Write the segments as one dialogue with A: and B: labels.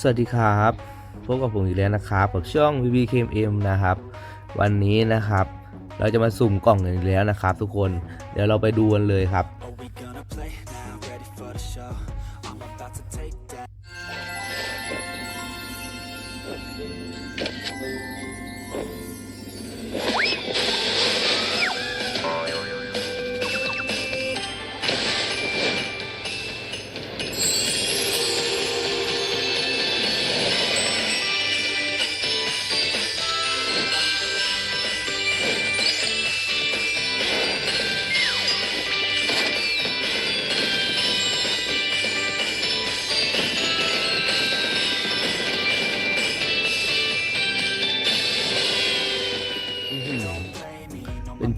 A: สวัสดีครับพบกับผมอีกแล้วนะครับกับช่อง VBKM นะครับ วันนี้นะครับ เราจะมาสุ่มกล่องกันอีกแล้วนะครับ ทุกคนเดี๋ยวเราไปดูกันเลยครับ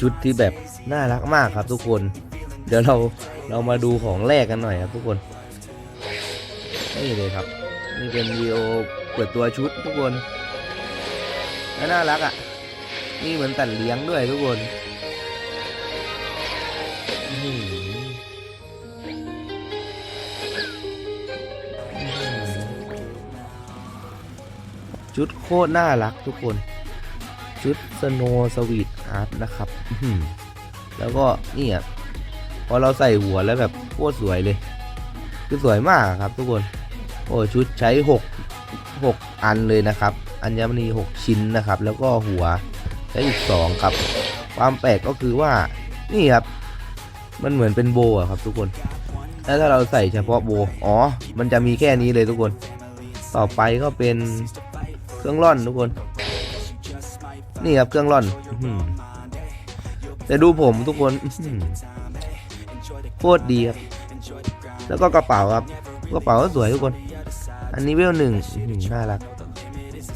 A: ชุดที่แบบน่ารักมากครับทุกคน เดี๋ยวเราเรามาดูของแรกกันหน่อยครับทุกคน นี่เลยครับ นี่เป็นวีโอเปิดตัวชุดทุกคนน่ารักอะ นี่เหมือนตัดเลี้ยงด้วยทุกคนชุดโคตรน่ารักทุกคน ชุดสโนว์สวีทอาร์ตนะครับแล้วก็นี่อะพอเราใส่หัวแล้วแบบโคตรสวยเลย คือสวยมากครับทุกคน โอ้ชุดใช้6 6อันเลยนะครับ อัญมณี6ชิ้นนะครับ แล้วก็หัวใช้อีก2ครับ ความแปลกก็คือว่านี่ครับ มันเหมือนเป็นโบอะครับทุกคนแล้วถ้าเราใส่เฉพาะโบ อ๋อ มันจะมีแค่นี้เลยทุกคน ต่อไปก็เป็นเครื่องร่อนทุกคน นี่ครับเครื่องร่อนอื้อหือแต่ดูผมทุกคนอื้อหือโคตรดีครับ แล้วก็กระเป๋าครับ กระเป๋าก็สวยทุกคน อันนี้เวลหนึ่งอื้อหือน่ารัก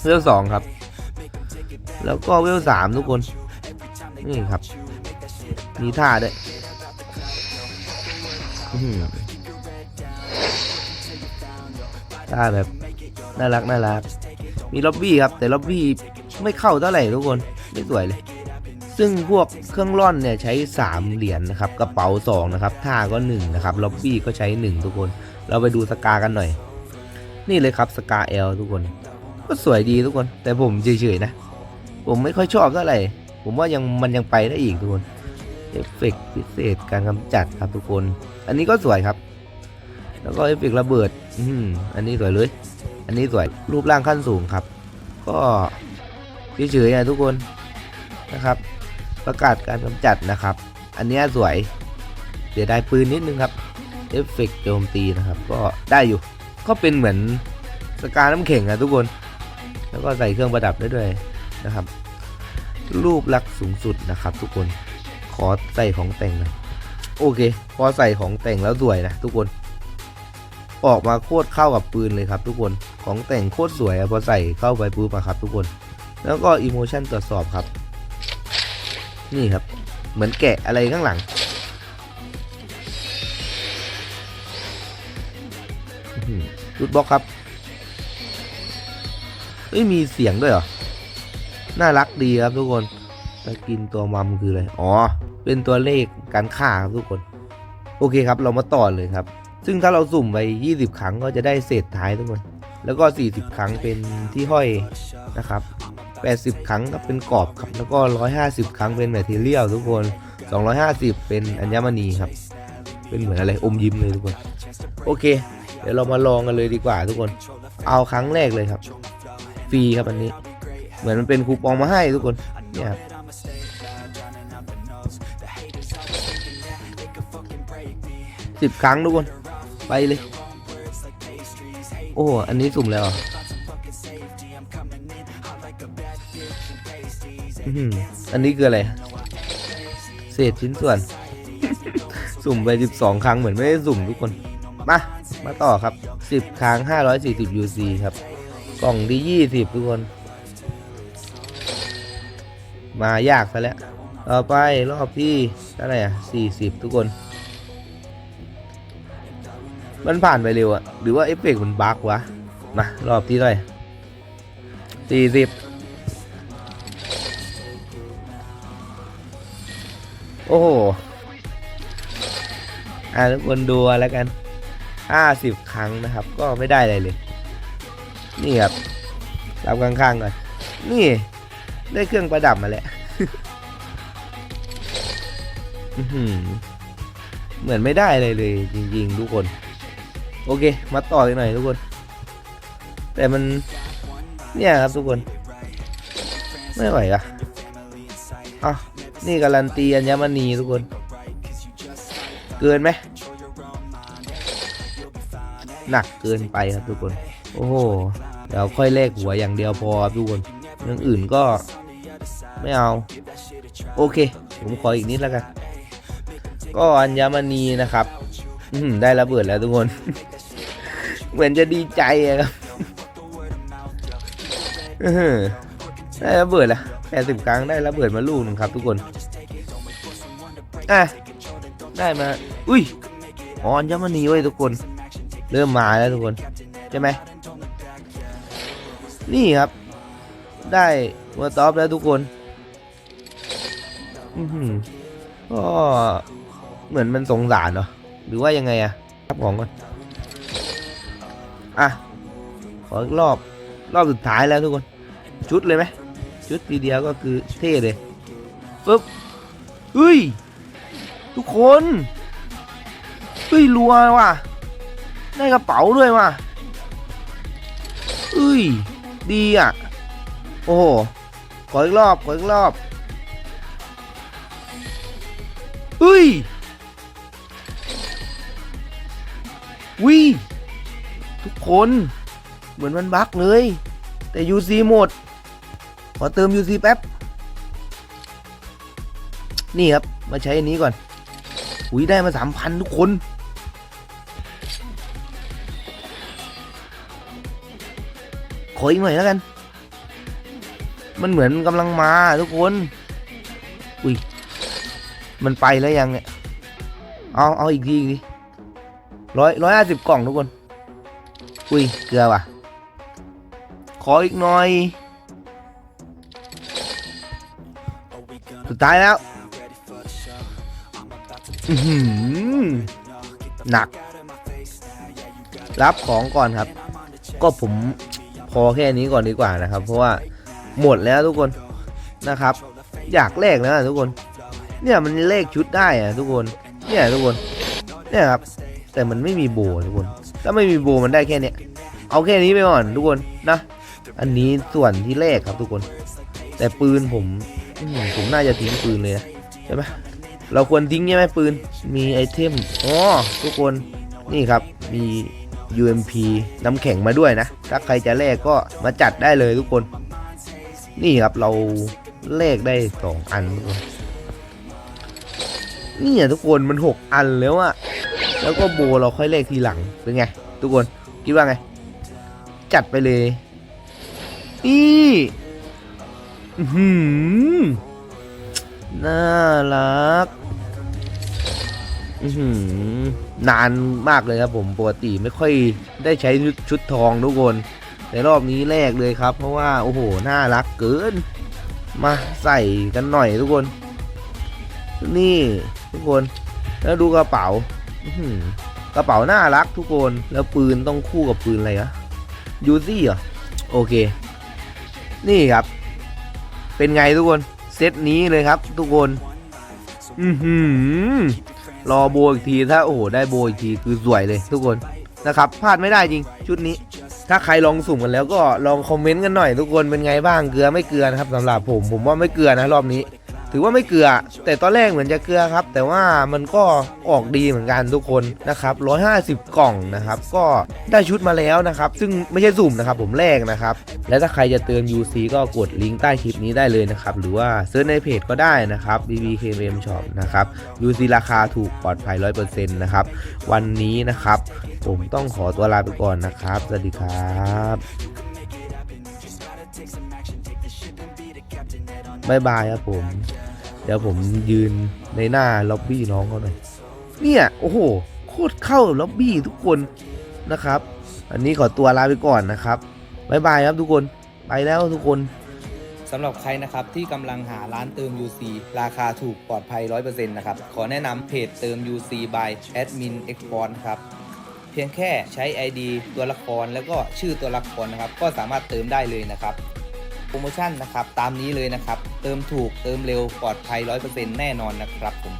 A: เวลสองครับ แล้วก็เวลสามทุกคน นี่ครับ มีท่าด้วยอื้อหือท่าแบบน่ารักน่ารัก มีล็อบบี้ครับ แต่ล็อบบี้ ไม่เข้าเท่าไหร่ทุกคนไม่สวยเลย ซึ่งพวกเครื่องร่อนเนี่ยใช้ 3 เหรียญนะครับกระเป๋า 2 นะครับท่าก็ 1 นะครับล็อบบี้ก็ใช้ 1 ทุกคน เราไปดูสกากันหน่อย นี่เลยครับสกาเอลทุกคน ก็สวยดีทุกคน แต่ผมเฉยๆนะ ผมไม่ค่อยชอบเท่าไหร่ ผมว่ายังมันยังไปได้อีกทุกคนเอฟเฟกต์พิเศษการกำจัดครับทุกคน อันนี้ก็สวยครับ แล้วก็เอฟเฟกต์ระเบิด อืมอันนี้สวยเลย อันนี้สวยรูปร่างขั้นสูงครับ ก็ เฉยๆนะทุกคนนะครับ ประกาศการกำจัดนะครับ อันนี้สวยเสียดายปืนนิดนึงครับเอฟเฟกโจมตีนะครับ ก็ได้อยู่ก็เป็นเหมือนสกาน้ำแข็งอะทุกคน แล้วก็ใส่เครื่องประดับได้ด้วยนะครับ รูปลักษณ์สูงสุดนะครับ ทุกคนขอใส่ของแต่งนะโอเค พอใส่ของแต่งแล้วสวยนะทุกคน ออกมาโคตรเข้ากับปืนเลยครับ ทุกคนของแต่งโคตรสวยอะพอใส่เข้าไปปุ๊บอะครับ ทุกคน แล้วก็อิโมชันตรวจสอบครับ นี่ครับ เหมือนแกะอะไรข้างหลัง รูดบล็อกครับ เอ้ย มีเสียงด้วยเหรอ น่ารักดีครับทุกคนตะกินตัวมัมคืออะไร อ๋อ เป็นตัวเลขการฆ่าครับทุกคน โอเคครับ เรามาต่อเลยครับ ซึ่งถ้าเราสุ่มไป 20 ครั้งก็จะได้เศษท้ายทุกคน แล้วก็ 40 ครั้งเป็นที่ห้อยนะครับ 80 ครั้งก็เป็นกรอบครับ แล้วก็ 150 ครั้งเป็นแมทเทียลทุกคน 250 เป็นอัญมณีครับ เป็นเหมือนอะไรอมยิ้มเลยทุกคน โอเค เดี๋ยวเรามาลองกันเลยดีกว่าทุกคน เอาครั้งแรกเลยครับ ฟรีครับอันนี้ เหมือนมันเป็นคูปองมาให้ทุกคน เนี่ยครับสิบครั้งทุกคน ไปเลย โอ้ อันนี้สุ่มแล้วเห อันนี้คืออะไร เศษชิ้นส่วน สุ่มไปสิบสองครั้งเหมือนไม่ได้สุ่มทุกคน มา มาต่อครับสิบครั้งห้าร้อยสี่สิบยูซีครับ กล่องที่สิบทุกคน มายากซะแล้ว ต่อไปรอบที่อะไรอะสี่สิบทุกคน มันผ่านไปเร็วอะหรือว่าเอฟเฟกต์มันบั๊กวะ มารอบที่เท่าไหร่40 อ้โห อ่าทุกคนดูแล้วกันห้าสิบครั้งนะครับ ก็ไม่ได้อะไรเลย นี่ครับรับข้างๆก่อน นี่ ได้เครื่องประดับมาแล้วอื้อหือเหมือนไม่ได้เลยเลย จริง ๆ ทุกคน โอเค มาต่ออีกหน่อยทุกคน แต่มัน เนี่ยครับทุกคน ไม่ไหวอะอะ นี่การันตีอัญมณีทุกคน เกินไหมหนักเกินไปครับทุกคน โอ้โห เดี๋ยวค่อยแลกหัวอย่างเดียวพอครับทุกคนเรื่องอื่นก็ไม่เอา โอเค ผมขออีกนิดแล้วกัน ก็อัญมณีนะครับ อืได้ระเบิดแล้วทุกคน เหมือนจะดีใจครับได้ระเบิดแล้ว 80 ครั้งได้ระเบิดมาลูกหนึ่งครับทุกคนอะได้มา อุ้ยอ่อนยัมณีไว้ทุกคน เริ่มมาแล้วทุกคน ใช่ไหม นี่ครับ ได้เมอร์ท็อปแล้วทุกคน อืมก็เหมือนมันสงสารเนาะหรือว่ายังไงอะครับของก่อน อะ ขอรอบ รอบสุดท้ายแล้วทุกคน ชุดเลยไหม ชุดทีเดียวก็คือเท่เลยปึ๊บเฮ้ย ทุกคนเฮ้ยรัวว่ะ ได้กระเป๋าด้วยว่ะเอ้ย ดีอะ โอ้โห ขออีกรอบ ขออีกรอบเฮ้ยวิทุกคน เหมือนมันบั๊กเลย แต่ UC หมด อเติม UC แป๊บ นี่ครับ มาใช้อันนี้ก่อน อุ้ยได้มาสามพันทุกคน ขออีกหน่อยแล้วกัน มันเหมือนกำลังมาทุกคน อุ้ย มันไปแล้วยังเนี่ย เอาเอาอีกทีอีกทีร้อยร้อยห้าสิบกล่องทุกคน อุ้ย เกลือว่ะ ขออีกหน่อย สุดท้ายแล้วหนัก รับของก่อนครับ ก็ผมพอแค่นี้ก่อนดีกว่านะครับ เพราะว่าหมดแล้วทุกคนนะครับ อยากแลกแล้วอะทุกคน เนี่ยมันเลขชุดได้อะทุกคน เนี่ยทุกคน เนี่ยครับ แต่มันไม่มีโบทุกคน ถ้าไม่มีโบมันได้แค่เนี้ยเอาแค่นี้ไปก่อนทุกคนนะ อันนี้ส่วนที่แรกครับทุกคน แต่ปืนผม ผมน่าจะทิ้งปืนเลยใช่ไหมเราควรทิ้งใช่ไหมปืน มีไอเทมอ๋อทุกคนนี่ครับมี UMP น้ำแข็งมาด้วยนะ ถ้าใครจะแลกก็มาจัดได้เลยทุกคน นี่ครับเราแลกได้สองอันนี่อะทุกคนมันหกอันแล้วอะแล้วก็โบเราค่อยแลกทีหลังเป็นไง ทุกคนคิดว่าไง จัดไปเลยนี่ หือน่ารักอื้อหือนานมากเลยครับผมปกติไม่ค่อยได้ใช้ชุดชดทองทุกคน ในรอบนี้แรกเลยครับ เพราะว่าโอ้โหน่ารักเกิน มาใส่กันหน่อยทุกคน นี่ทุกคน แล้วดูกระเป๋าอื้อหือกระเป๋าน่ารักทุกคน แล้วปืนต้องคู่กับปืนอะไรอะยูซี่เหรอ โอเค นี่ครับ เป็นไงทุกคนเซตนี้เลยครับ ทุกคน อือหือรอโบอีกทีถ้าโอ้โหได้โบอีกทีคือสวยเลยทุกคนนะครับพลาดไม่ได้จริงชุดนี้ ถ้าใครลองสุ่มกันแล้วก็ลองคอมเมนต์กันหน่อยทุกคนเป็นไงบ้างเกลือไม่เกลือนะครับสำหรับผมผมว่าไม่เกลือนะรอบนี้ ถือว่าไม่เกลือ แต่ตอนแรกเหมือนจะเกลือครับ แต่ว่ามันก็ออกดีเหมือนกันทุกคนนะครับ150 กล่องนะครับ ก็ได้ชุดมาแล้วนะครับ ซึ่งไม่ใช่สุ่มนะครับ ผมแรกนะครับ และถ้าใครจะเติม UC ก็กดลิงก์ใต้คลิปนี้ได้เลยนะครับ หรือว่าเซิร์ชในเพจก็ได้นะครับ BBKM Shop นะครับ UC ราคาถูกปลอดภัย100%นะครับ วันนี้นะครับ ผมต้องขอตัวลาไปก่อนนะครับ สวัสดีครับบายบายครับผม เดี๋ยวผมยืนในหน้าล็อบบี้น้องเขาหน่อย เนี่ย โอ้โห โคตรเข้าล็อบบี้ทุกคนนะครับ อันนี้ขอตัวลาไปก่อนนะครับบายบายครับทุกคน ไปแล้วทุกคน
B: สำหรับใครนะครับที่กำลังหาร้านเติม UC ราคาถูกปลอดภัย 100%นะครับ ขอแนะนำเพจเติม UC by Admin Export ครับ เพียงแค่ใช้ ID ตัวละครแล้วก็ชื่อตัวละครนะครับ ก็สามารถเติมได้เลยนะครับ โปรโมชั่นนะครับ ตามนี้เลยนะครับ เติมถูกเติมเร็วปลอดภัย 100%แน่นอนนะครับผม